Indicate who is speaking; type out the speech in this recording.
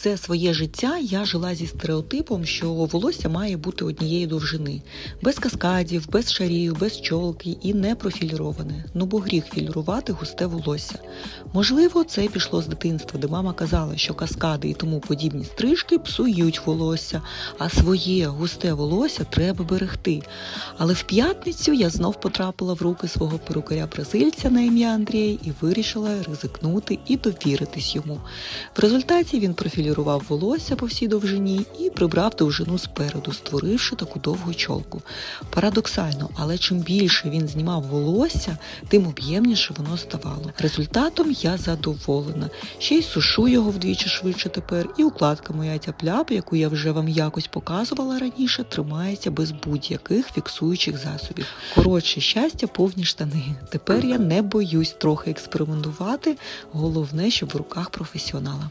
Speaker 1: Все своє життя я жила зі стереотипом, що волосся має бути однієї довжини, без каскадів, без шарів, без чолки і не профіліроване. Ну бо гріх філірувати густе волосся. Можливо, це пішло з дитинства, де мама казала, що каскади і тому подібні стрижки псують волосся, а своє густе волосся треба берегти. Але в п'ятницю я знов потрапила в руки свого перукаря-бразильця на ім'я Андрій і вирішила ризикнути і довіритись йому. В результаті він профілірував волосся по всій довжині і прибрав довжину спереду, створивши таку довгу чолку. Парадоксально, але чим більше він знімав волосся, тим об'ємніше воно ставало. Результатом я задоволена. Ще й сушу його вдвічі швидше тепер, і укладка моя тяп-ляп, яку я вже вам якось показувала раніше, тримається без будь-яких фіксуючих засобів. Коротше, щастя, повні штани. Тепер я не боюсь трохи експериментувати. Головне, щоб в руках професіонала.